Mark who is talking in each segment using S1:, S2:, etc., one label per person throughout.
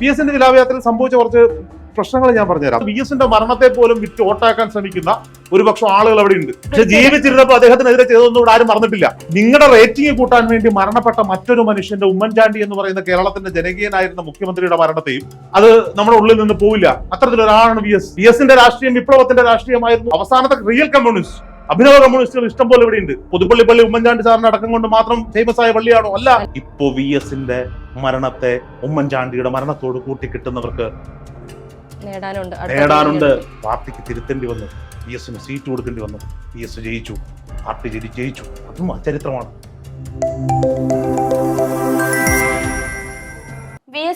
S1: P എസിന്റെ വിലാപയാത്രയിൽ സംഭവിച്ച കുറച്ച് പ്രശ്നങ്ങൾ ഞാൻ പറഞ്ഞുതരാം. പി എസിന്റെ മരണത്തെ പോലും വിറ്റ് ഓട്ടാക്കാൻ ശ്രമിക്കുന്ന ഒരു പക്ഷം ആളുകൾ അവിടെ ഉണ്ട് പക്ഷെ ജീവിച്ചിരുന്നപ്പോൾ അദ്ദേഹത്തിനെതിരെ ചെയ്തതൊന്നും ഇവിടെ ആരും മറന്നിട്ടില്ല. നിങ്ങളുടെ റേറ്റിംഗ് കൂട്ടാൻ വേണ്ടി മരണപ്പെട്ട മറ്റൊരു മനുഷ്യന്റെ ഉമ്മൻചാണ്ടി എന്ന് പറയുന്ന കേരളത്തിന്റെ ജനകീയനായിരുന്ന മുഖ്യമന്ത്രിയുടെ മരണത്തെയും അത് നമ്മുടെ ഉള്ളിൽ നിന്ന് പോവില്ല. അത്തരത്തിലൊരാളാണ് വി എസ് വി എസിന്റെ രാഷ്ട്രീയം വിപ്ലവത്തിന്റെ രാഷ്ട്രീയമായിരുന്നു. അവസാനത്തെ റിയൽ കമ്മ്യൂണിസ്റ്റ് അഭിനവ കമ്മ്യൂണിസ്റ്റുകൾ ഇഷ്ടം പോലെ ഇവിടെ ഉണ്ട് പുതുപ്പള്ളി പള്ളി ഉമ്മൻചാണ്ടി സാറിന്റെ അടക്കം കൊണ്ട് മാത്രം ഫേമസ് ആയ പള്ളിയാണോ? അല്ല. ഇപ്പോ വി എസിന്റെ മരണത്തെ ഉമ്മൻചാണ്ടിയുടെ മരണത്തോട് കൂട്ടിക്കിട്ടുന്നവർക്ക്
S2: നേടാനുണ്ട്.
S1: നേടാനുണ്ട്. പാർട്ടിക്ക് തിരുത്തേണ്ടി വന്നു. വി എസിന് സീറ്റ് കൊടുക്കേണ്ടി വന്നു. വി എസ് ജയിച്ചു. പാർട്ടി ജയിച്ചു. അതും ചരിത്രമാണ്.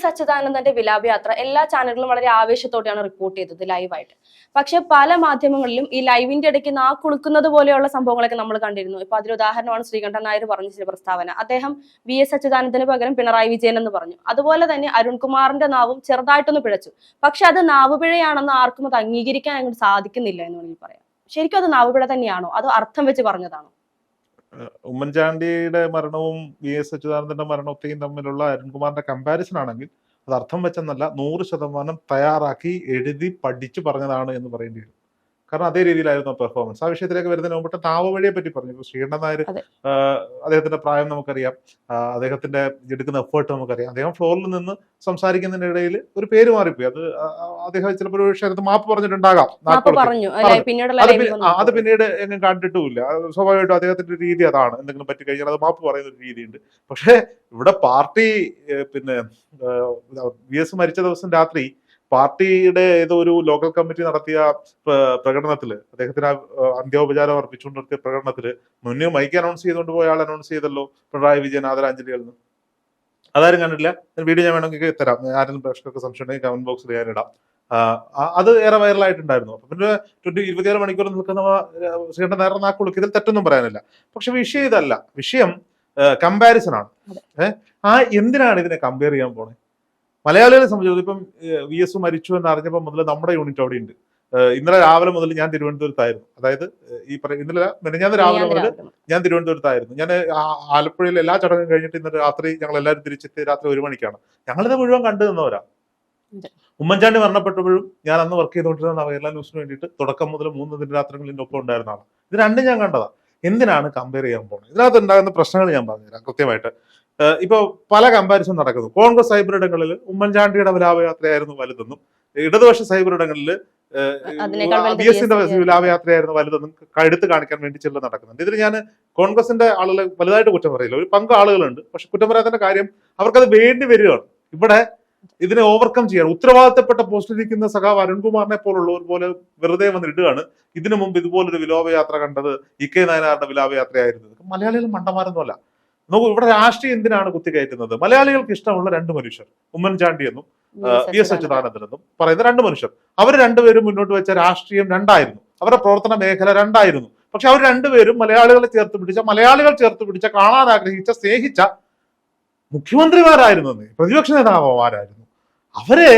S2: എസ് അച്യുതാനന്ദന്റെ വിലാപയാത്ര എല്ലാ ചാനലുകളും വളരെ ആവേശത്തോടെയാണ് റിപ്പോർട്ട് ചെയ്തത് ലൈവായിട്ട് പക്ഷെ പല മാധ്യമങ്ങളിലും ഈ ലൈവിന്റെ ഇടയ്ക്ക് നാ കുളുക്കുന്നത് പോലെയുള്ള സംഭവങ്ങളൊക്കെ നമ്മൾ കണ്ടിരുന്നു. ഇപ്പൊ അതിൽ ഉദാഹരണമാണ് ശ്രീകണ്ഠൻ നായർ പറഞ്ഞ ചില പ്രസ്താവന. അദ്ദേഹം വി എസ് അച്യുതാനന്ദന് പകരം പിണറായി വിജയൻ എന്ന് പറഞ്ഞു. അതുപോലെ തന്നെ അരുൺകുമാറിന്റെ നാവും ചെറുതായിട്ടൊന്ന് പിഴച്ചു. പക്ഷെ അത് നാവ് പിഴയാണെന്ന് ആർക്കും അത് അംഗീകരിക്കാൻ അങ്ങോട്ട് സാധിക്കുന്നില്ല എന്ന് വേണമെങ്കിൽ പറയാം. ശരിക്കും അത് നാവുപിഴ തന്നെയാണോ? അതോ അർത്ഥം വെച്ച് പറഞ്ഞതാണോ?
S1: ഉമ്മൻചാണ്ടിയുടെ മരണവും വി എസ് അച്യുതാനന്ദന്റെ മരണത്തെയും തമ്മിലുള്ള അരുൺകുമാറിന്റെ കമ്പാരിസൺ ആണെങ്കിൽ അത് അർത്ഥം വെച്ചെന്നല്ല നൂറ് ശതമാനം തയ്യാറാക്കി എഴുതി പഠിച്ചു പറഞ്ഞതാണ് എന്ന് പറയേണ്ടി വരും. കാരണം അതേ രീതിയിലായിരുന്നു പെർഫോമൻസ് ആ വിഷയത്തിലേക്ക് വരുന്നതിന് മുമ്പിട്ട് താവവഴിയെ പറ്റി പറഞ്ഞു. ശ്രീകണ്ഠൻ നായർ അദ്ദേഹത്തിന്റെ പ്രായം നമുക്കറിയാം. അദ്ദേഹത്തിന്റെ എടുക്കുന്ന എഫേർട്ട് നമുക്കറിയാം. അദ്ദേഹം ഫ്ലോറിൽ നിന്ന് സംസാരിക്കുന്നതിനിടയിൽ ഒരു പേര് മാറിപ്പോയി. അത് അദ്ദേഹം ചിലപ്പോൾ ഒരു വിഷയത്ത് മാപ്പ് പറഞ്ഞിട്ടുണ്ടാകാം. അത്. പിന്നീട് എങ്ങും കണ്ടിട്ടുമില്ല. സ്വാഭാവികമായിട്ടും അദ്ദേഹത്തിന്റെ രീതി അതാണ്. എന്തെങ്കിലും പറ്റി കഴിഞ്ഞാൽ അത് മാപ്പ് പറയുന്ന ഒരു രീതിയുണ്ട്. പക്ഷേ ഇവിടെ പാർട്ടി പിന്നെ വി എസ് മരിച്ച ദിവസം രാത്രി പാർട്ടിയുടെ ഏതോ ഒരു ലോക്കൽ കമ്മിറ്റി നടത്തിയ പ്രകടനത്തിൽ അദ്ദേഹത്തിന് അന്ത്യോപചാരം അർപ്പിച്ചുകൊണ്ട് നടത്തിയ പ്രകടനത്തിൽ മുന്നേ മൈക്ക് അനൗൺസ് ചെയ്തുകൊണ്ട് പോയ ആൾ അനൗൺസ് ചെയ്തല്ലോ പിണറായി വിജയൻ ആദരാഞ്ജലികൾ എന്ന്. അതാരും കണ്ടില്ല വീഡിയോ ഞാൻ വേണമെങ്കിൽ തരാം. ആരെങ്കിലും പ്രേക്ഷകർക്ക് സംശയം ഉണ്ടെങ്കിൽ കമന്റ് ബോക്സിൽ ഞാൻ ഇടാം. അത് ഏറെ വൈറലായിട്ടുണ്ടായിരുന്നു അപ്പൊ പിന്നെ ട്വന്റി ഇരുപത്തിയാറ് മണിക്കൂർ നിൽക്കുന്ന ശ്രീകണ്ഠൻ നേരെ നാക്കുളുക്ക് ഇതിൽ തെറ്റൊന്നും പറയാനില്ല. പക്ഷെ വിഷയം ഇതല്ല. വിഷയം കമ്പാരിസൺ ആണ്. ഏഹ് ആ എന്തിനാണ് ഇതിനെ കമ്പയർ ചെയ്യാൻ പോണേ? മലയാളികളെ സംബന്ധിച്ചിടത്തോളം ഇപ്പം വി എസ് മരിച്ചു എന്ന് അറിഞ്ഞപ്പോൾ മുതൽ നമ്മുടെ യൂണിറ്റ് അവിടെ ഉണ്ട് ഇന്നലെ രാവിലെ മുതൽ ഞാൻ തിരുവനന്തപുരത്തായിരുന്നു. അതായത് ഈ ഇന്നലെ മെനഞ്ഞാന്ന് രാവിലെ മുതൽ ഞാൻ തിരുവനന്തപുരത്തായിരുന്നു. ഞാൻ ആലപ്പുഴയിൽ എല്ലാ ചടങ്ങും കഴിഞ്ഞിട്ട് ഇന്നലെ രാത്രി ഞങ്ങൾ എല്ലാവരും തിരിച്ചെത്തി രാത്രി ഒരു മണിക്കാണ്. ഞങ്ങളിത് മുഴുവൻ കണ്ടു നിന്നവരാ. ഉമ്മൻചാണ്ടി മരണപ്പെട്ടപ്പോഴും ഞാൻ അന്ന് വർക്ക് ചെയ്തുകൊണ്ടിരുന്ന കേരള ന്യൂസിന് വേണ്ടിയിട്ട് തുടക്കം മുതൽ മൂന്ന് ദിനരാത്രങ്ങളിൽ ഒപ്പം ഉണ്ടായിരുന്നതാണ് ഇത് രണ്ടും ഞാൻ കണ്ടതാണ് എന്തിനാണ് കമ്പയർ ചെയ്യാൻ പോകുന്നത് ഇതിനകത്ത് ഉണ്ടാകുന്ന പ്രശ്നങ്ങൾ ഞാൻ പറഞ്ഞുതരാം കൃത്യമായിട്ട്. ഇപ്പൊ പല കമ്പാരിസൺ നടക്കുന്നു. കോൺഗ്രസ് സൈബർ ഇടങ്ങളിൽ ഉമ്മൻചാണ്ടിയുടെ വിലാപയാത്രയായിരുന്നു വലുതെന്നും ഇടതുപക്ഷ സൈബർ ഇടങ്ങളിൽ ബി എസിന്റെ
S2: സിന്റെ
S1: വിലാപയാത്രയായിരുന്നു വലുതെന്നും കഴുത്ത് കാണിക്കാൻ വേണ്ടി ചില നടക്കുന്നുണ്ട്. ഇതിൽ ഞാൻ കോൺഗ്രസിന്റെ ആളുകളെ വലുതായിട്ട് കുറ്റം പറയില്ല. ഒരു പങ്ക് ആളുകളുണ്ട്. പക്ഷെ കുറ്റം പറയാത്തതിന്റെ കാര്യം അവർക്കത് വേണ്ടി വരികയാണ്. ഇവിടെ ഇതിനെ ഓവർകം ചെയ്യാൻ ഉത്തരവാദിത്തപ്പെട്ട പോസ്റ്റിലിരിക്കുന്ന സഖാവ് അരുൺകുമാറിനെ പോലുള്ളവർ പോലെ വെറുതെ വന്ന് ഇടുകയാണ്. ഇതിനു മുമ്പ് ഇതുപോലൊരു വിലോപയാത്ര കണ്ടത് ഇ കെ നായനാരുടെ വിലാപയാത്രയായിരുന്നു. മലയാളികൾ മണ്ടന്മാരൊന്നുമല്ല. നോക്കൂ ഇവിടെ രാഷ്ട്രീയം എന്തിനാണ് കുത്തിക്കയറ്റുന്നത്? മലയാളികൾക്ക് ഇഷ്ടമുള്ള രണ്ട് മനുഷ്യർ ഉമ്മൻചാണ്ടി എന്നും വി എസ് അച്യുതാനന്ദൻ. എന്നും പറയുന്ന രണ്ട് മനുഷ്യർ. അവർ രണ്ടുപേരും മുന്നോട്ട് വെച്ച രാഷ്ട്രീയം രണ്ടായിരുന്നു. അവരുടെ പ്രവർത്തന മേഖല രണ്ടായിരുന്നു. പക്ഷെ അവർ രണ്ടുപേരും മലയാളികളെ ചേർത്ത് പിടിച്ച മലയാളികൾ ചേർത്ത് പിടിച്ച കാണാൻ ആഗ്രഹിച്ച സ്നേഹിച്ച മുഖ്യമന്ത്രിമാരായിരുന്നു. പ്രതിപക്ഷ നേതാക്കന്മാരായിരുന്നു അവരെ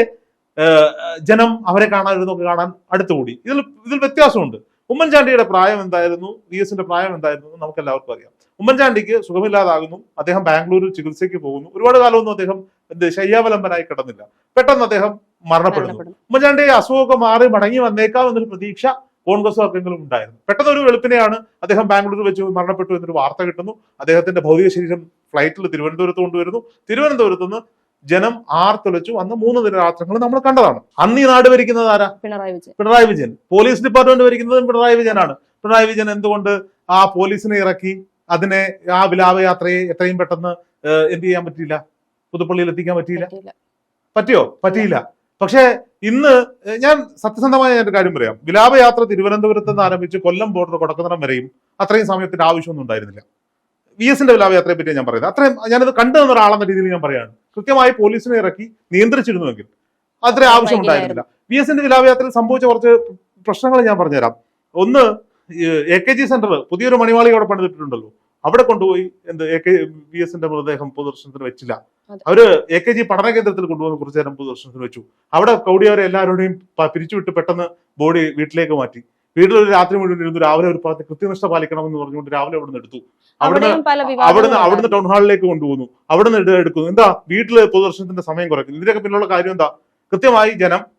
S1: ജനം അവരെ കാണാതിരുന്നു കാണാൻ അടുത്തുകൂടി. ഇതിൽ ഇതിൽ വ്യത്യാസമുണ്ട്. ഉമ്മൻചാണ്ടിയുടെ പ്രായം എന്തായിരുന്നു? വി എസിന്റെ പ്രായം എന്തായിരുന്നു? നമുക്ക് എല്ലാവർക്കും അറിയാം. ഉമ്മൻചാണ്ടിക്ക് സുഖമില്ലാതാകുന്നു. അദ്ദേഹം ബാംഗ്ലൂരിൽ ചികിത്സയ്ക്ക് പോകുന്നു. ഒരുപാട് കാലമൊന്നും അദ്ദേഹം എന്ത് ശയ്യാവലംബനായി കിടന്നില്ല. പെട്ടെന്ന് അദ്ദേഹം മരണപ്പെടുന്നു. ഉമ്മൻചാണ്ടി അസുഖമൊക്കെ മാറി മടങ്ങി വന്നേക്കാം എന്നൊരു പ്രതീക്ഷ കോൺഗ്രസ് കോൺഗ്രസ്സുകാർക്കെങ്കിലും ഉണ്ടായിരുന്നു. പെട്ടെന്ന് ഒരു വെളുപ്പിനെയാണ് അദ്ദേഹം ബാംഗ്ലൂരിൽ വെച്ച് മരണപ്പെട്ടു എന്നൊരു വാർത്ത കിട്ടുന്നു. അദ്ദേഹത്തിന്റെ ഭൗതിക ശരീരം ഫ്ലൈറ്റിൽ തിരുവനന്തപുരത്ത് കൊണ്ടുവരുന്നു. തിരുവനന്തപുരത്ത് നിന്ന് ജനം ആർത്തൊലച്ചു അന്ന് മൂന്ന് ദിനരാത്രങ്ങൾ നമ്മൾ കണ്ടതാണ്. അന്ന് ഈ നാട് ഭരിക്കുന്നത് ആരാ?
S2: പിണറായി വിജയൻ.
S1: പിണറായി വിജയൻ. പോലീസ് ഡിപ്പാർട്ട്മെന്റ് ഭരിക്കുന്നതും പിണറായി വിജയനാണ്. പിണറായി വിജയൻ എന്തുകൊണ്ട് ആ പോലീസിനെ ഇറക്കി? അതിനെ ആ വിലാപയാത്രയെ എത്രയും പെട്ടെന്ന് എന്ത് ചെയ്യാൻ പറ്റിയില്ല? പുതുപ്പള്ളിയിൽ എത്തിക്കാൻ പറ്റിയില്ല. പറ്റിയോ? പറ്റിയില്ല. പക്ഷേ ഇന്ന് ഞാൻ സത്യസന്ധമായ ഞാൻ ഒരു കാര്യം പറയാം. വിലാപയാത്ര തിരുവനന്തപുരത്ത് നിന്ന് ആരംഭിച്ച് കൊല്ലം ബോർഡർ കൊടക്കുന്നിടം വരെയും അത്രയും സമയത്തിന്റെ ആവശ്യമൊന്നും ഉണ്ടായിരുന്നില്ല. വി എസിന്റെ വിലാപയാത്രയെ പറ്റി ഞാൻ പറയുന്നത്. അത്രയും ഞാനത് കണ്ടു നിന്ന ഒരാളെന്ന രീതിയിൽ ഞാൻ പറയാണ് കൃത്യമായി പോലീസിനെ ഇറക്കി നിയന്ത്രിച്ചിരുന്നുവെങ്കിൽ അത്രയും ആവശ്യം ഉണ്ടായിരുന്നില്ല വി എസിന്റെ വിലാപയാത്രയിൽ സംഭവിച്ച കുറച്ച് പ്രശ്നങ്ങൾ ഞാൻ പറഞ്ഞുതരാം. ഒന്ന് എ കെ ജി സെന്റർ പുതിയൊരു മണിമാളി അവിടെ പണിതിട്ടുണ്ടല്ലോ. അവിടെ കൊണ്ടുപോയി എന്ത് എ കെ വി എസിന്റെ മൃതദേഹം പൊതുദർശനത്തിന് വെച്ചില്ല. അവർ എ കെ ജി പഠന കേന്ദ്രത്തിൽ കൊണ്ടുവന്ന് കുറച്ചു നേരം പൊതുദർശനത്തിന് വെച്ചു. അവിടെ കൗടിയവരെ എല്ലാവരുടെയും പിരിച്ചുവിട്ട് പെട്ടെന്ന് ബോഡി വീട്ടിലേക്ക് മാറ്റി. വീട്ടിൽ ഒരു രാത്രി മുഴുവൻ ഇരുന്നു രാവിലെ ഒരു ഭാഗത്ത് കൃത്യനിഷ്ഠ പാലിക്കണമെന്ന് പറഞ്ഞുകൊണ്ട് രാവിലെ അവിടെ നിന്ന് എടുത്തു. അവിടുന്ന് അവിടുന്ന് അവിടുന്ന് ടൗൺ ഹാളിലേക്ക് കൊണ്ടുപോകുന്നു. അവിടുന്ന് എടു- എടുക്കുന്നു. എന്താ? വീട്ടിൽ പൊതുദർശനത്തിന്റെ സമയം കുറയ്ക്കുന്നു. ഇതിനൊക്കെ പിന്നിലുള്ള കാര്യം എന്താ? കൃത്യമായി ജനം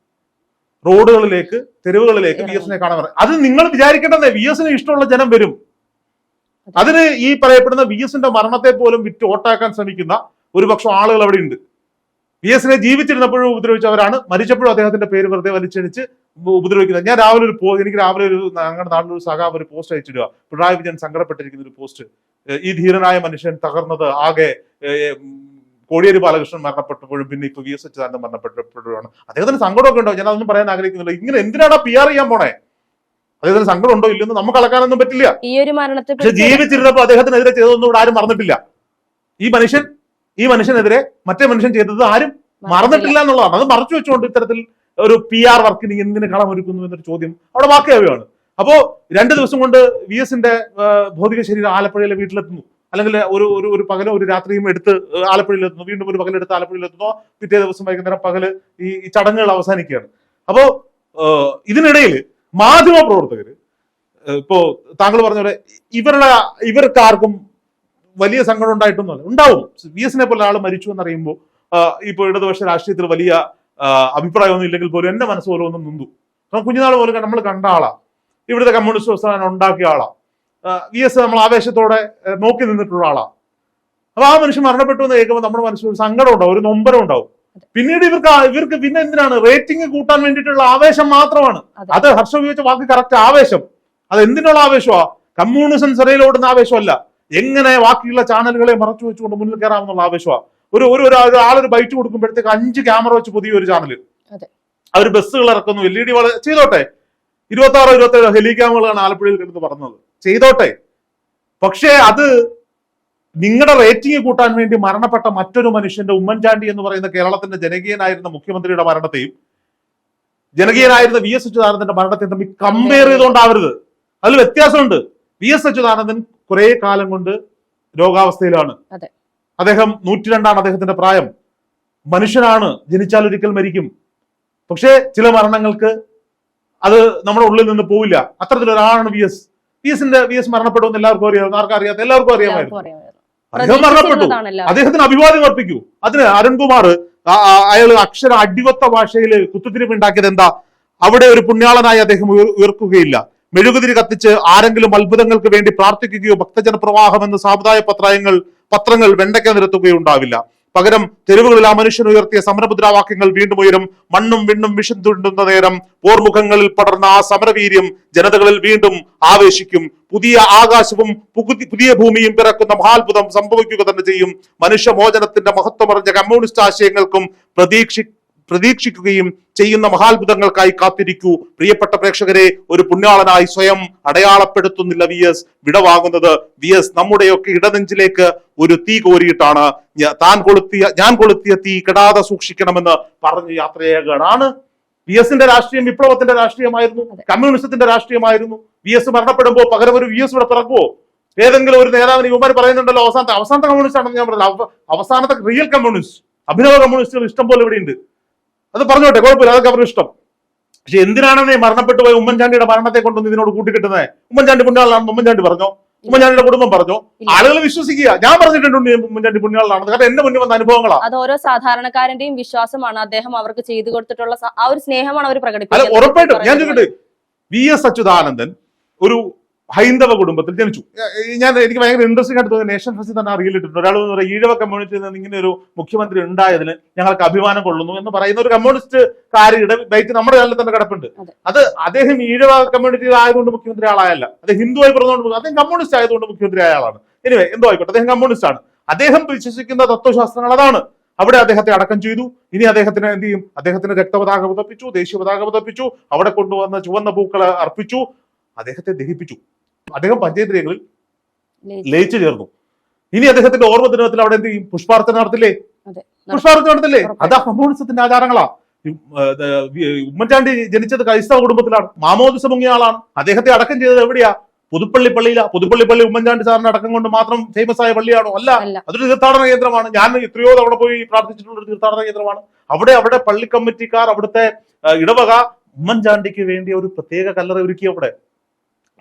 S1: റോഡുകളിലേക്ക് തെരുവുകളിലേക്ക് വി എസിനെ കാണാൻ പറയും അത് നിങ്ങൾ വിചാരിക്കേണ്ടതേ വി എസിന് ഇഷ്ടമുള്ള ജനം വരും. അതിന് ഈ പറയപ്പെടുന്ന വി എസിന്റെ മരണത്തെ പോലും വിറ്റ് ഓട്ടാക്കാൻ ശ്രമിക്കുന്ന ഒരുപക്ഷം ആളുകൾ അവിടെ ഉണ്ട്. വി എസിനെ ജീവിച്ചിരുന്നപ്പോഴും ഉപദ്രവിച്ചവരാണ്. മരിച്ചപ്പോഴും അദ്ദേഹത്തിന്റെ പേര് വെറുതെ വലിച്ചടിച്ച് ഉപദ്രവിക്കുന്നത്. ഞാൻ രാവിലെ ഒരു എനിക്ക് രാവിലെ ഒരു ഞങ്ങളുടെ നാട്ടിലൊരു സഖാവ് ഒരു പോസ്റ്റ് അയച്ചിടുക. പിണറായി വിജയൻ സങ്കടപ്പെട്ടിരിക്കുന്ന ഒരു പോസ്റ്റ് ഈ ധീരനായ മനുഷ്യൻ തകർന്നത് ആകെ കോടിയേരി ബാലകൃഷ്ണൻ മരണപ്പെട്ടപ്പോഴും പിന്നെ ഇപ്പൊ വി എസ് അച്യുതാനന്ദൻ മരണപ്പെട്ടപ്പോഴുമാണ്. അദ്ദേഹത്തിന് സങ്കടമൊക്കെ ഉണ്ടോ? ഞാൻ അതൊന്നും പറയാൻ ആഗ്രഹിക്കുന്നില്ല. ഇങ്ങനെ എന്തിനാണ് പി ആർ ചെയ്യാൻ പോണേ? അദ്ദേഹത്തിന് സങ്കടം ഉണ്ടോ ഇല്ലെന്ന് നമുക്ക് അളക്കാനൊന്നും പറ്റില്ല.
S2: ഈ ഒരു മരണത്തെ
S1: പക്ഷെ
S2: ജീവിച്ചിരുന്നപ്പോ
S1: ജീവിച്ചിരുന്നപ്പോൾ അദ്ദേഹത്തിനെതിരെ ചെയ്തതൊന്നും ഇവിടെ ആരും മറന്നിട്ടില്ല. ഈ മനുഷ്യൻ ഈ മനുഷ്യനെതിരെ മറ്റേ മനുഷ്യൻ ചെയ്തത് ആരും മറന്നിട്ടില്ല എന്നുള്ളതാണ്. അത് മറച്ചു വെച്ചുകൊണ്ട് ഇത്തരത്തിൽ ഒരു പി ആർ വർക്കിന് എന്തിന് കളമൊരുക്കുന്നു എന്നൊരു ചോദ്യം അവിടെ വാക്കിയാവുകയാണ് അപ്പോ രണ്ട് ദിവസം കൊണ്ട് വി എസിന്റെ ഭൗതിക ശരീരം ആലപ്പുഴയിലെ വീട്ടിലെത്തുന്നു. അല്ലെങ്കിൽ ഒരു ഒരു ഒരു പകലും ഒരു രാത്രിയും എടുത്ത് ആലപ്പുഴയിലെത്തുന്നു. വീണ്ടും ഒരു പകലെടുത്ത് ആലപ്പുഴയിലെത്തുന്നു. പിറ്റേ ദിവസം വൈകുന്നേരം പകൽ ഈ ചടങ്ങുകൾ അവസാനിക്കുകയാണ്. അപ്പോ ഇതിനിടയിൽ മാധ്യമ പ്രവർത്തകർ ഇപ്പോ താങ്കൾ പറഞ്ഞ പോലെ ഇവരുടെ ഇവർക്ക് ആർക്കും വലിയ സങ്കടം ഉണ്ടായിട്ടൊന്നുമല്ല ഉണ്ടാവും. വി എസിനെ പോലെ ആൾ മരിച്ചു എന്നറിയുമ്പോൾ ഇപ്പൊ ഇടതുപക്ഷ രാഷ്ട്രീയത്തിൽ വലിയ അഭിപ്രായമൊന്നും ഇല്ലെങ്കിൽ പോലും എന്റെ മനസ്സ് പോലും ഒന്നും നിന്നു. കുഞ്ഞുനാൾ പോലെ നമ്മൾ കണ്ട ആളാ. ഇവിടുത്തെ കമ്മ്യൂണിസ്റ്റ് പ്രസ്ഥാനം ഉണ്ടാക്കിയ ആളാ. വി എസ് നമ്മൾ ആവേശത്തോടെ നോക്കി നിന്നിട്ടുള്ള ആളാണ് അപ്പൊ ആ മനുഷ്യൻ മരണപ്പെട്ടു എന്ന് കേൾക്കുമ്പോൾ നമ്മുടെ മനസ്സിൽ ഒരു സങ്കടം ഉണ്ടാവും ഒരു നൊമ്പരം ഉണ്ടാവും. പിന്നീട് ഇവർക്ക് ഇവർക്ക് പിന്നെ എന്തിനാണ്? റേറ്റിംഗ് കൂട്ടാൻ വേണ്ടിയിട്ടുള്ള ആവേശം മാത്രമാണ്.
S2: അത്.
S1: ഹർഷ ഉപയോഗിച്ച വാക്ക് കറക്റ്റ് ആവേശം. അത് എന്തിനുള്ള ആവേശമാ? കമ്മ്യൂണിസം സിറയിലോടുന്ന ആവേശമല്ല. എങ്ങനെ ബാക്കിയുള്ള ചാനലുകളെ മറച്ചു വെച്ചുകൊണ്ട് മുന്നിൽ കയറാമെന്നുള്ള ആവേശമാ. ഒരു ഒരു ആളൊരു ബൈറ്റ് കൊടുക്കുമ്പോഴത്തേക്ക് അഞ്ച് ക്യാമറ വെച്ച് പുതിയ ഒരു ചാനൽ. അവർ ബസ്സുകൾ ഇറക്കുന്നു എൽ ഇ ഡി വളരെ ചെയ്തോട്ടെ. ഇരുപത്തി ആറോ ഇരുപത്തി ഏഴോ ഹെലിക്യാമുകളാണ് ആലപ്പുഴയിൽ കിടന്ന് പറഞ്ഞത് ചെയ്തോട്ടെ. പക്ഷേ അത് നിങ്ങളുടെ റേറ്റിംഗ് കൂട്ടാൻ വേണ്ടി മരണപ്പെട്ട മറ്റൊരു മനുഷ്യന്റെ ഉമ്മൻചാണ്ടി എന്ന് പറയുന്ന കേരളത്തിന്റെ ജനകീയനായിരുന്ന മുഖ്യമന്ത്രിയുടെ മരണത്തെയും ജനകീയനായിരുന്ന വി എസ് അച്യുതാനന്ദന്റെ മരണത്തെയും തമ്മിൽ കമ്പയർ ചെയ്തുകൊണ്ടാവരുത് അതിൽ വ്യത്യാസമുണ്ട്. വി എസ് അച്യുതാനന്ദൻ കുറെ കാലം കൊണ്ട് രോഗാവസ്ഥയിലാണ്. അദ്ദേഹം നൂറ്റിരണ്ടാണ് അദ്ദേഹത്തിന്റെ പ്രായം. മനുഷ്യനാണ് ജനിച്ചാൽ ഒരിക്കൽ മരിക്കും. പക്ഷേ ചില മരണങ്ങൾക്ക് അത് നമ്മുടെ ഉള്ളിൽ നിന്ന് പോവില്ല. അത്തരത്തിലൊരാളാണ് വി എസ്. വി എസിന്റെ വി എസ് മരണപ്പെടുമെന്ന് എല്ലാവർക്കും അറിയാം. ആർക്കും അറിയാത്ത എല്ലാവർക്കും അറിയാമായിരുന്നു. അദ്ദേഹം മരണപ്പെട്ടു. അദ്ദേഹത്തിന് അഭിവാദ്യം അർപ്പിക്കൂ. അതിന് അരുൺകുമാർ അയാൾ അക്ഷര അടിവത്ത ഭാഷയിൽ കുത്തുതിരിവുണ്ടാക്കിയത് എന്താ? അവിടെ ഒരു പുണ്യാളനായി അദ്ദേഹം ഉയർ- ഉയർക്കുകയില്ല. മെഴുകുതിരി കത്തിച്ച് ആരെങ്കിലും അത്ഭുതങ്ങൾക്ക് വേണ്ടി പ്രാർത്ഥിക്കുകയോ ഭക്തജന പ്രവാഹം എന്ന് സാമുദായ പത്രങ്ങൾ പത്രങ്ങൾ വെണ്ടയ്ക്ക നിരത്തുകയോ പകരം തെരുവുകളിൽ ആ മനുഷ്യൻ ഉയർത്തിയ സമരമുദ്രാവാക്യങ്ങൾ വീണ്ടും ഉയരും. മണ്ണും വിണ്ണും വിഷം തുണ്ടുന്ന നേരം പോർമുഖങ്ങളിൽ പടർന്ന ആ സമരവീര്യം ജനതകളിൽ വീണ്ടും ആവേശിക്കും. പുതിയ ആകാശവും പുതിയ ഭൂമിയും പിറക്കുന്ന മഹാത്ഭുതം സംഭവിക്കുക തന്നെ ചെയ്യും. മനുഷ്യമോചനത്തിന്റെ മഹത്വമറിഞ്ഞ കമ്മ്യൂണിസ്റ്റ് ആശയങ്ങൾക്കും പ്രതീക്ഷി പ്രതീക്ഷിക്കുകയും ചെയ്യുന്ന മഹാത്ഭുതങ്ങൾക്കായി കാത്തിരിക്കൂ. പ്രിയപ്പെട്ട പ്രേക്ഷകരെ ഒരു പുണ്യാളനായി സ്വയം അടയാളപ്പെടുത്തുന്നില്ല വി എസ് വിടവാങ്ങുന്നത് വി എസ് നമ്മുടെയൊക്കെ ഇടനെഞ്ചിലേക്ക് ഒരു തീ കോരിയിട്ടാണ്. താൻ കൊളുത്തിയ ഞാൻ കൊളുത്തിയ തീ കെടാതെ സൂക്ഷിക്കണമെന്ന് പറഞ്ഞ് യാത്രയേകാണ്. ആണ് വി എസിന്റെ രാഷ്ട്രീയം വിപ്ലവത്തിന്റെ രാഷ്ട്രീയമായിരുന്നു. കമ്മ്യൂണിസത്തിന്റെ രാഷ്ട്രീയമായിരുന്നു. വി എസ് മരണപ്പെടുമ്പോ പകരം ഒരു വി എസ് ഇവിടെ പിറക്കുവോ? ഏതെങ്കിലും ഒരു നേതാവിന് ഇവന്മാർ പറയുന്നുണ്ടല്ലോ അവസാനത്തെ അവസാനത്തെ കമ്മ്യൂണിസ്റ്റ് ആണെന്ന് ഞാൻ പറഞ്ഞത് അവ- അവസാനത്തെ റിയൽ കമ്മ്യൂണിസ്റ്റ് അഭിനവ കമ്മ്യൂണിസ്റ്റുകൾ ഇഷ്ടം പോലെ ഇവിടെ ഉണ്ട് അത് പറഞ്ഞോട്ടെ കുഴപ്പമില്ല അതൊക്കെ അവരുടെ ഇഷ്ടം. പക്ഷെ എന്തിനാണെന്നേ മരണപ്പെട്ടു പോയ ഉമ്മൻചാണ്ടിയുടെ മരണത്തെ കൊണ്ടൊന്നും ഇതിനോട് കൂട്ടിക്കിട്ടുന്നത് ഉമ്മൻചാണ്ടി പുണ്യാളാണെന്ന് ഉമ്മൻചാണ്ടി പറഞ്ഞോ? ഉമ്മൻചാണ്ടിയുടെ കുടുംബം പറഞ്ഞു. ആളുകൾ വിശ്വസിക്കുക. ഞാൻ പറഞ്ഞിട്ടുണ്ട് ഉമ്മൻചാണ്ടി പുണ്യാളാണെന്ന് കാരണം എന്റെ മുന്നിൽ വന്ന അനുഭവങ്ങളാണ്
S2: അത് ഓരോ സാധാരണക്കാരന്റെയും വിശ്വാസമാണ്. അദ്ദേഹം അവർക്ക് ചെയ്തു കൊടുത്തിട്ടുള്ള ആ ഒരു സ്നേഹമാണ് അവർ പ്രകടിപ്പിക്കുന്നത്.
S1: ഉറപ്പായിട്ടും. ഞാൻ ചോദിക്കട്ടെ? വി എസ് അച്യുതാനന്ദൻ ഒരു ഹൈന്ദവ കുടുംബത്തിൽ ജനിച്ചു. ഞാൻ എനിക്ക് ഭയങ്കര ഇൻട്രസ്റ്റിംഗ് ആയിട്ട് തോന്നി നേഷൻ ഫസ്റ്റ് തന്നെ അറിയിലിട്ടുണ്ട് ഒരാൾ എന്ന് പറയുക ഈഴവ കമ്മ്യൂണിറ്റിയിൽ നിന്ന് ഇങ്ങനെ ഒരു മുഖ്യമന്ത്രി ഉണ്ടായതിന് ഞങ്ങൾക്ക് അഭിമാനം കൊള്ളുന്നു എന്ന് പറയുന്ന ഒരു കമ്മ്യൂണിസ്റ്റ് കാരിയുടെ ബൈറ്റ് നമ്മുടെ കാലത്ത് തന്നെ കിടപ്പുണ്ട്.
S2: അത്.
S1: അദ്ദേഹം ഈഴവ കമ്മ്യൂണിറ്റിയിൽ ആയതുകൊണ്ട് മുഖ്യമന്ത്രി ആളായല്ല. അത് ഹിന്ദുവായി പറഞ്ഞുകൊണ്ട് അദ്ദേഹം കമ്മ്യൂണിസ്റ്റ് ആയതുകൊണ്ട് മുഖ്യമന്ത്രി ആയ ആളാണ്. എനിവേ എന്തോ ആയിക്കോട്ടെ. അദ്ദേഹം കമ്മ്യൂണിസ്റ്റ് ആണ്. അദ്ദേഹം വിശ്വസിക്കുന്ന തത്വശാസ്ത്രങ്ങൾ അതാണ്. അവിടെ അദ്ദേഹത്തെ അടക്കം ചെയ്തു. ഇനി അദ്ദേഹത്തിന് എന്ത് ചെയ്യും? അദ്ദേഹത്തിന് രക്തപതാക പുതപ്പിച്ചു ദേശീയ പതാക പുതപ്പിച്ചു അവിടെ കൊണ്ടുവന്ന ചുവന്ന പൂക്കൾ അർപ്പിച്ചു. അദ്ദേഹത്തെ ദഹിപ്പിച്ചു. അദ്ദേഹം പഞ്ചായത്ത് രേഖകളിൽ ലയിച്ചു ചേർന്നു. ഇനി അദ്ദേഹത്തിന്റെ ഓർമ്മ ദിനത്തിൽ അവിടെ എന്ത് ചെയ്യും? പുഷ്പാർച്ചന നടത്തില്ലേ?
S2: പുഷ്പാർത്ഥന
S1: പുഷ്പാർച്ചന നടത്തില്ലേ? അതാ കമ്മ്യൂണിസത്തിന്റെ ആചാരങ്ങളാ. ഉമ്മൻചാണ്ടി ജനിച്ചത് ക്രൈസ്തവ കുടുംബത്തിലാണ്. മാമോദിസ മുങ്ങിയ ആളാണ്. അദ്ദേഹത്തെ അടക്കം ചെയ്തത് എവിടെയാ? പുതുപ്പള്ളി പള്ളിയിലാ. പുതുപ്പള്ളി പള്ളി ഉമ്മൻചാണ്ടി സാറിന് അടക്കം കൊണ്ട് മാത്രം ഫേമസ് ആയ പള്ളിയാണോ? അല്ല.
S2: അല്ല.
S1: അതൊരു തീർത്ഥാടന കേന്ദ്രമാണ്. ഞാൻ എത്രയോ തവണ പോയി പ്രാർത്ഥിച്ചിട്ടുള്ള ഒരു തീർത്ഥാടന കേന്ദ്രമാണ്. അവിടെ അവിടെ പള്ളി കമ്മിറ്റിക്കാർ അവിടുത്തെ ഇടവക ഉമ്മൻചാണ്ടിക്ക് വേണ്ടി ഒരു പ്രത്യേക കല്ലറ ഒരുക്കി അവിടെ.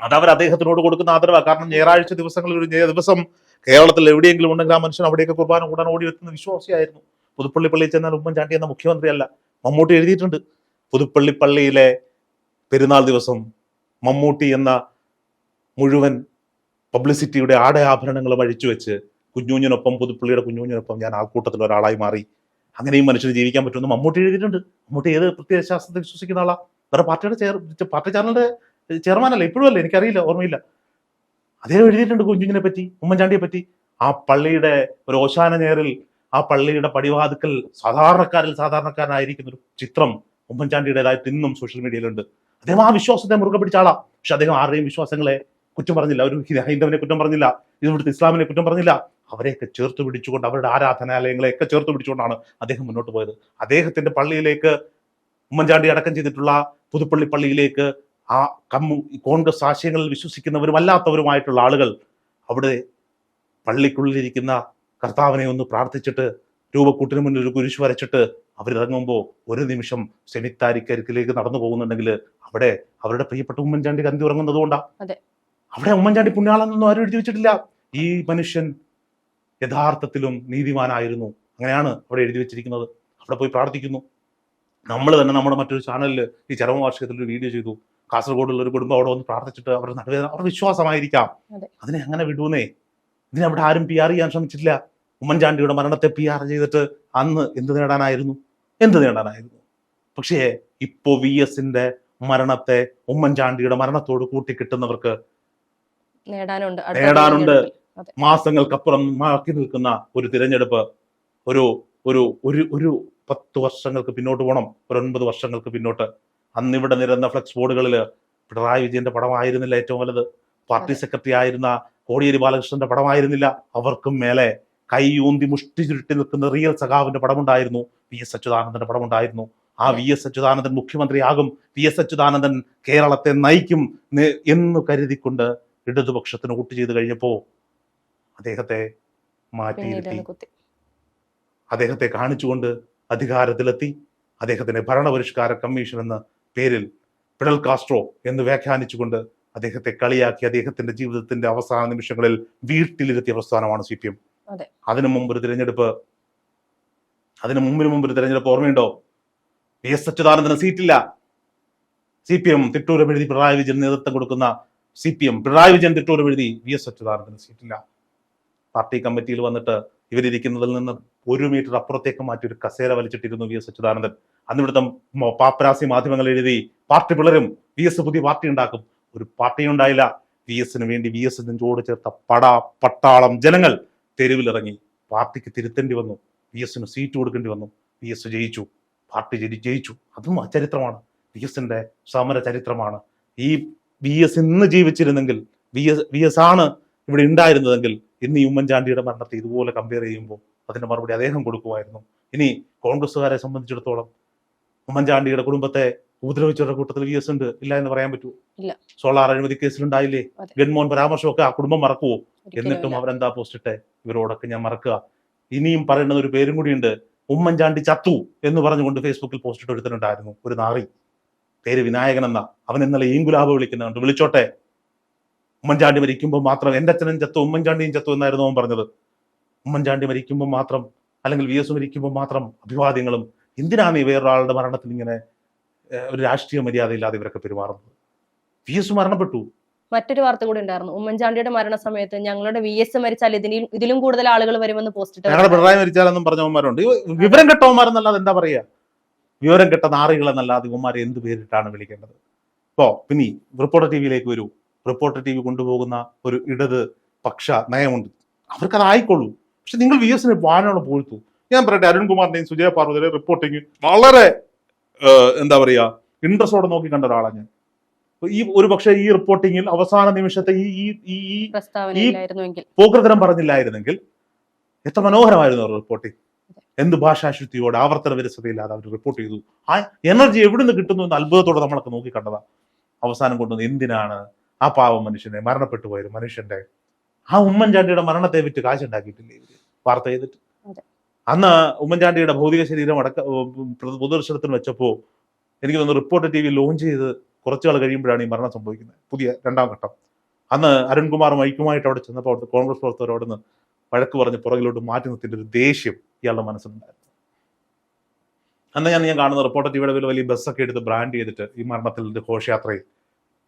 S1: അത് അവർ അദ്ദേഹത്തിനോട് കൊടുക്കുന്ന ആദരവാണ് കാരണം ഞായറാഴ്ച ദിവസങ്ങളിൽ ഒരു ദിവസം കേരളത്തിൽ എവിടെയെങ്കിലും ഉണ്ടെങ്കിൽ ആ മനുഷ്യൻ അവിടെയൊക്കെ കുർബാന കൂടാൻ ഓടി എത്തുന്ന വിശ്വാസിയായിരുന്നു. പുതുപ്പള്ളി പള്ളിയിൽ ചെന്നാൽ ഉമ്മൻചാണ്ടി എന്ന മുഖ്യമന്ത്രിയല്ല. മമ്മൂട്ടി എഴുതിയിട്ടുണ്ട്. പുതുപ്പള്ളി പള്ളിയിലെ പെരുന്നാൾ ദിവസം മമ്മൂട്ടി എന്ന മുഴുവൻ പബ്ലിസിറ്റിയുടെ ആടയാഭരണങ്ങളും അഴിച്ചു വെച്ച് കുഞ്ഞുഞ്ഞിനൊപ്പം പുതുപ്പള്ളിയുടെ കുഞ്ഞുഞ്ഞിനൊപ്പം ഞാൻ ആൾക്കൂട്ടത്തിൽ ഒരാളായി മാറി. അങ്ങനെയും മനുഷ്യന് ജീവിക്കാൻ പറ്റുമെന്ന് മമ്മൂട്ടി എഴുതിയിട്ടുണ്ട്. മമ്മൂട്ടി ഏത് പ്രത്യേക ശാസ്ത്രത്തെ വിശ്വസിക്കുന്ന ആളാ? വേറെ പാർട്ടിയുടെ ചെയർ പാർട്ടി ചാനലിന്റെ ചെയർമാനല്ല ഇപ്പോഴും അല്ല എനിക്കറിയില്ല ഓർമ്മയില്ല. അദ്ദേഹം എഴുതിയിട്ടുണ്ട് കുഞ്ഞുഞ്ഞിനെ പറ്റി ഉമ്മൻചാണ്ടിയെ പറ്റി. ആ പള്ളിയുടെ ഒരു ഓശാന നേരിൽ ആ പള്ളിയുടെ പടിവാതുക്കൽ സാധാരണക്കാരിൽ സാധാരണക്കാരനായിരിക്കുന്ന ഒരു ചിത്രം ഉമ്മൻചാണ്ടിയുടേതായിട്ട് ഇന്നും സോഷ്യൽ മീഡിയയിലുണ്ട്. അദ്ദേഹം ആ വിശ്വാസത്തെ മുറുകെ പിടിച്ച ആളാ. പക്ഷെ അദ്ദേഹം ആരുടെയും വിശ്വാസങ്ങളെ കുറ്റം പറഞ്ഞില്ല. ഒരു ഹൈന്ദവനെ കുറ്റം പറഞ്ഞില്ല. ഇവിടുത്തെ ഇസ്ലാമിനെ കുറ്റം പറഞ്ഞില്ല. അവരെയൊക്കെ ചേർത്ത് പിടിച്ചുകൊണ്ട് അവരുടെ ആരാധനാലയങ്ങളെയൊക്കെ ചേർത്ത് പിടിച്ചുകൊണ്ടാണ് അദ്ദേഹം മുന്നോട്ട് പോയത്. അദ്ദേഹത്തിന്റെ പള്ളിയിലേക്ക് ഉമ്മൻചാണ്ടി അടക്കം ചെയ്തിട്ടുള്ള പുതുപ്പള്ളി പള്ളിയിലേക്ക് ആ കമ്മു കോൺഗ്രസ് ആശയങ്ങളിൽ വിശ്വസിക്കുന്നവരും അല്ലാത്തവരുമായിട്ടുള്ള ആളുകൾ അവിടെ പള്ളിക്കുള്ളിലിരിക്കുന്ന കർത്താവിനെ ഒന്ന് പ്രാർത്ഥിച്ചിട്ട് രൂപക്കൂട്ടിന് മുന്നിൽ ഒരു കുരിശ് വരച്ചിട്ട് അവരിറങ്ങുമ്പോൾ ഒരു നിമിഷം സെമിത്താരിക്കരിക്കിലേക്ക് നടന്നു പോകുന്നുണ്ടെങ്കിൽ അവിടെ അവരുടെ പ്രിയപ്പെട്ട ഉമ്മൻചാണ്ടി കന്തി ഉറങ്ങുന്നത് കൊണ്ടാ. അവിടെ ഉമ്മൻചാണ്ടി പുണ്യാളെന്നൊന്നും ആരും എഴുതി വെച്ചിട്ടില്ല. ഈ മനുഷ്യൻ യഥാർത്ഥത്തിലും നീതിമാനായിരുന്നു. അങ്ങനെയാണ് അവിടെ എഴുതി വെച്ചിരിക്കുന്നത്. അവിടെ പോയി പ്രാർത്ഥിക്കുന്നു. നമ്മൾ തന്നെ നമ്മുടെ മറ്റൊരു ചാനലിൽ ഈ ചരമവാർഷികത്തിൽ ഒരു വീഡിയോ ചെയ്തു. കാസർഗോഡുള്ള ഒരു കുടുംബം അവിടെ വന്ന് പ്രാർത്ഥിച്ചിട്ട് അവരുടെ നടുവേ അവരുടെ വിശ്വാസമായിരിക്കാം.
S2: അതെ.
S1: അതിനെ അങ്ങനെ വിടൂന്നേ. ഇതിനെ അവിടെ ആരും പി ആർ ചെയ്യാൻ ശ്രമിച്ചിട്ടില്ല. ഉമ്മൻചാണ്ടിയുടെ മരണത്തെ പി ആർ ചെയ്തിട്ട് അന്ന് എന്ത് നേടാനായിരുന്നു? എന്ത് നേടാനായിരുന്നു? പക്ഷേ ഇപ്പോ വി എസിന്റെ മരണത്തെ ഉമ്മൻചാണ്ടിയുടെ മരണത്തോട് കൂട്ടിക്കിട്ടുന്നവർക്ക്
S2: നേടാനുണ്ട്.
S1: നേടാനുണ്ട്. മാസങ്ങൾക്കപ്പുറം മാക്കി നിൽക്കുന്ന ഒരു തിരഞ്ഞെടുപ്പ്. ഒരു ഒരു ഒരു ഒരു പത്ത് വർഷങ്ങൾക്ക് പിന്നോട്ട് പോകണം ഒരു ഒൻപത് വർഷങ്ങൾക്ക് പിന്നോട്ട്. അന്ന് ഇവിടെ നിരന്ന ഫ്ലെക്സ് ബോർഡുകളിൽ പിണറായി വിജയന്റെ പടമായിരുന്നില്ല ഏറ്റവും വലുത്. പാർട്ടി സെക്രട്ടറി ആയിരുന്ന കോടിയേരി ബാലകൃഷ്ണന്റെ പടമായിരുന്നില്ല. അവർക്കും മേലെ കൈ ഊന്തി മുഷ്ടി ചുരുട്ടി നിൽക്കുന്ന റിയൽ സഖാവിന്റെ പടമുണ്ടായിരുന്നു. വി എസ് അച്യുതാനന്ദന്റെ പടമുണ്ടായിരുന്നു. ആ വി എസ് അച്യുതാനന്ദൻ മുഖ്യമന്ത്രിയാകും. വി എസ് അച്യുതാനന്ദൻ കേരളത്തെ നയിക്കും എന്ന് കരുതിക്കൊണ്ട് ഇടതുപക്ഷത്തിന് വോട്ട് ചെയ്ത് കഴിഞ്ഞപ്പോ അദ്ദേഹത്തെ മാറ്റിയിരുത്തി അദ്ദേഹത്തെ കാണിച്ചുകൊണ്ട് അധികാരത്തിലെത്തി. അദ്ദേഹത്തിന് ഭരണപരിഷ്കാര കമ്മീഷൻ എന്ന പേരിൽ പിഡൽ കാസ്ട്രോ എന്ന് വ്യാഖ്യാനിച്ചുകൊണ്ട് അദ്ദേഹത്തെ കളിയാക്കി അദ്ദേഹത്തിന്റെ ജീവിതത്തിന്റെ അവസാന നിമിഷങ്ങളിൽ വീട്ടിലിരുത്തിയ പ്രസ്ഥാനമാണ് സി പി എം.
S2: അതെ.
S1: അതിനു മുമ്പ് ഒരു തിരഞ്ഞെടുപ്പ്. അതിനു മുമ്പിന് മുമ്പ് ഒരു തിരഞ്ഞെടുപ്പ് ഓർമ്മയുണ്ടോ? വി എസ് അച്യുതാനന്ദന് സീറ്റില്ല. സി പി എം തിട്ടൂരം എഴുതി പിണറായി വിജയൻ നേതൃത്വം കൊടുക്കുന്ന C P M Pinarayi Vijayan തിട്ടൂരം എഴുതി വി എസ് അച്യുതാനന്ദന് സീറ്റില്ല. പാർട്ടി കമ്മിറ്റിയിൽ വന്നിട്ട് ഇവരിരിക്കുന്നതിൽ നിന്ന് ഒരു മീറ്റർ അപ്പുറത്തേക്ക് മാറ്റി ഒരു കസേര വലിച്ചിട്ടിരുന്നു വി എസ് അച്യുതാനന്ദൻ. അന്ന് ഇവിടുത്തെ പാപ്പരാസി മാധ്യമങ്ങൾ എഴുതി പാർട്ടി പിളരും വി എസ് പുതിയ പാർട്ടി ഉണ്ടാക്കും. ഒരു പാർട്ടി ഉണ്ടായില്ല. വി എസിന് വേണ്ടി വി എസ് നെഞ്ചോട് ചേർത്ത പട പട്ടാളം ജനങ്ങൾ തെരുവിലിറങ്ങി പാർട്ടിക്ക് തിരുത്തേണ്ടി വന്നു. വി എസിന് സീറ്റ് കൊടുക്കേണ്ടി വന്നു. വി എസ് ജയിച്ചു. പാർട്ടി ജയി- ജയിച്ചു. അതും ചരിത്രമാണ് വി എസിന്റെ സമര ചരിത്രമാണ്. ഈ വി എസ് ഇന്ന് ജീവിച്ചിരുന്നെങ്കിൽ വി എസ് വി എസ് ആണ് ഇവിടെ ഉണ്ടായിരുന്നതെങ്കിൽ ഇന്ന് ഈ ഉമ്മൻചാണ്ടിയുടെ മരണത്തെ ഇതുപോലെ കമ്പയർ ചെയ്യുമ്പോൾ അതിന്റെ മറുപടി അദ്ദേഹം കൊടുക്കുമായിരുന്നു. ഇനി കോൺഗ്രസ്സുകാരെ സംബന്ധിച്ചിടത്തോളം ഉമ്മൻചാണ്ടിയുടെ കുടുംബത്തെ ഉപദ്രവിച്ചവരുടെ കൂട്ടത്തിൽ വി എസ് ഉണ്ട് ഇല്ല എന്ന് പറയാൻ പറ്റുമോ. സോളാർ അഴിമതി കേസിലുണ്ടായില്ലേ?
S2: അതെ.
S1: ഗൺമോഹൻ പരാമർശമൊക്കെ ആ കുടുംബം മറക്കുവോ? എന്നിട്ടും. അവരെന്താ പോസ്റ്റിട്ടെ ഇവരോടൊക്കെ ഞാൻ മറക്കുക. ഇനിയും പറയുന്നത് ഒരു പേരും കൂടിയുണ്ട് ഉമ്മൻചാണ്ടി ചത്തു എന്ന് പറഞ്ഞുകൊണ്ട് ഫേസ്ബുക്കിൽ പോസ്റ്റ് ഇട്ട് ഒരുത്തനുണ്ടായിരുന്നു ഒരു നാറി. പേര് വിനായകൻ എന്ന. അവൻ ഇന്നലെ ഈങ്കുലാബ് വിളിക്കുന്നുണ്ട്. വിളിച്ചോട്ടെ. ഉമ്മൻചാണ്ടി മരിക്കുമ്പോൾ മാത്രം എന്റെ അച്ഛനും ചത്തു ഉമ്മൻചാണ്ടിയും ചത്തു എന്നായിരുന്നു അവൻ പറഞ്ഞത്. ഉമ്മൻചാണ്ടി മരിക്കുമ്പോൾ മാത്രം അല്ലെങ്കിൽ വി എസ് മരിക്കുമ്പോൾ മാത്രം അഭിവാദ്യങ്ങളും എന്തിനാണ് ഈ വേറൊരാളുടെ മരണത്തിൽ ഇങ്ങനെ ഒരു രാഷ്ട്രീയ മര്യാദയില്ലാതെ ഇവരൊക്കെ പെരുമാറുന്നത്? വി എസ് മരണപ്പെട്ടു.
S2: മറ്റൊരു വാർത്ത കൂടി ഉണ്ടായിരുന്നു. ഉമ്മൻചാണ്ടിയുടെ മരണ സമയത്ത് ഞങ്ങളുടെ വി എസ് മരിച്ചാൽ ഇതിനും ഇതിലും കൂടുതൽ ആളുകൾ വരുമെന്ന് പോസ്റ്റ്
S1: ഞങ്ങളുടെ പിണറായി മരിച്ചാലെന്നും പറഞ്ഞവന്മാരുണ്ട് വിവരം കെട്ടവന്മാരെന്നല്ലാതെ എന്താ പറയാ? വിവരം കെട്ട നാറികൾ എന്നല്ലാതെ ഇവന്മാരെ എന്ത് പേരിട്ടാണ് വിളിക്കേണ്ടത്? ഇപ്പോ പിന്നെ റിപ്പോർട്ടർ ടി വിയിലേക്ക് വരൂ. റിപ്പോർട്ടർ ടി വി കൊണ്ടുപോകുന്ന ഒരു ഇടത് പക്ഷ നയമുണ്ട്. അവർക്കത് ആയിക്കൊള്ളൂ പക്ഷെ നിങ്ങൾ വി എസിന് വാനോളം പോഴ്ത്തു? ഞാൻ പറയട്ടെ അരുൺകുമാറിന്റെയും സുജയ പാർവതിയുടെയും റിപ്പോർട്ടിങ് വളരെ എന്താ പറയാ ഇൻട്രസ്റ്റോടെ നോക്കി കണ്ട ഒരാളാണ് ഞാൻ. ഈ ഒരു പക്ഷേ ഈ റിപ്പോർട്ടിങ്ങിൽ അവസാന നിമിഷത്തെ ഈ ഈ ഈ പോകൃതരം പറഞ്ഞില്ലായിരുന്നെങ്കിൽ എത്ര മനോഹരമായിരുന്നു റിപ്പോർട്ടിങ് റിപ്പോർട്ട് എന്ത് ഭാഷാശുദ്ധിയോടെ ആവർത്തന വിരസതയില്ലാതെ അവർ റിപ്പോർട്ട് ചെയ്തു. ആ എനർജി എവിടുന്ന് കിട്ടുന്നു എന്ന് അത്ഭുതത്തോടെ നമ്മളൊക്കെ നോക്കി കണ്ടതാ. അവസാനം കൊണ്ടുവന്ന് എന്തിനാണ് ആ പാവം മനുഷ്യനെ മരണപ്പെട്ടു പോയൊരു മനുഷ്യന്റെ ആ ഉമ്മൻചാണ്ടിയുടെ മരണത്തെ വിറ്റ് കാശുണ്ടാക്കിയിട്ടില്ലേ ഇവർ? വാർത്ത ചെയ്തിട്ട്. അന്ന് ഉമ്മൻചാണ്ടിയുടെ ഭൗതിക ശരീരം അടക്ക പൊതുദർശനത്തിന് വെച്ചപ്പോ എനിക്ക് തോന്നുന്നു റിപ്പോർട്ടർ ടി വി ലോഞ്ച് ചെയ്ത് കുറച്ചു നാൾ കഴിയുമ്പോഴാണ് ഈ മരണം സംഭവിക്കുന്നത്. പുതിയ രണ്ടാം ഘട്ടം. അന്ന് അരുൺകുമാറും മൈക്കുമായിട്ട് അവിടെ ചെന്നപ്പോൾ അവിടുത്തെ കോൺഗ്രസ് പ്രവർത്തകർ അവിടെ നിന്ന് വഴക്ക് പറഞ്ഞ് പുറകിലോട്ട് മാറ്റി നിർത്തിന്റെ ഒരു ദേഷ്യം ഇയാളുടെ മനസ്സിലുണ്ടായിരുന്നു. അന്ന് ഞാൻ ഞാൻ കാണുന്ന റിപ്പോർട്ടർ ടി വിയുടെ വലിയ ബസ്സൊക്കെ എടുത്ത് ബ്രാൻഡ് ചെയ്തിട്ട് ഈ മരണത്തിൽ ഘോഷയാത്രയും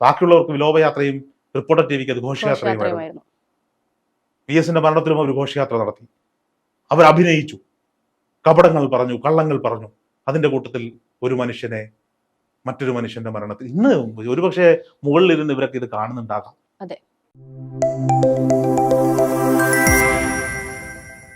S1: ബാക്കിയുള്ളവർക്ക് വിലോപയാത്രയും റിപ്പോർട്ടർ ടി വിക്ക് അത്
S2: ഘോഷയാത്രയുമായിരുന്നു.
S1: പി എസിന്റെ മരണത്തിലും അവർ ഘോഷയാത്ര നടത്തി. അവർ അഭിനയിച്ചു. കപടങ്ങൾ പറഞ്ഞു കള്ളങ്ങൾ പറഞ്ഞു. അതിന്റെ കൂട്ടത്തിൽ ഒരു മനുഷ്യനെ മറ്റൊരു മനുഷ്യന്റെ മരണത്തിൽ. ഇന്ന് ഒരുപക്ഷെ മുകളിലിരുന്ന് ഇവരൊക്കെ ഇത് കാണുന്നുണ്ടാകാം.
S2: അതെ.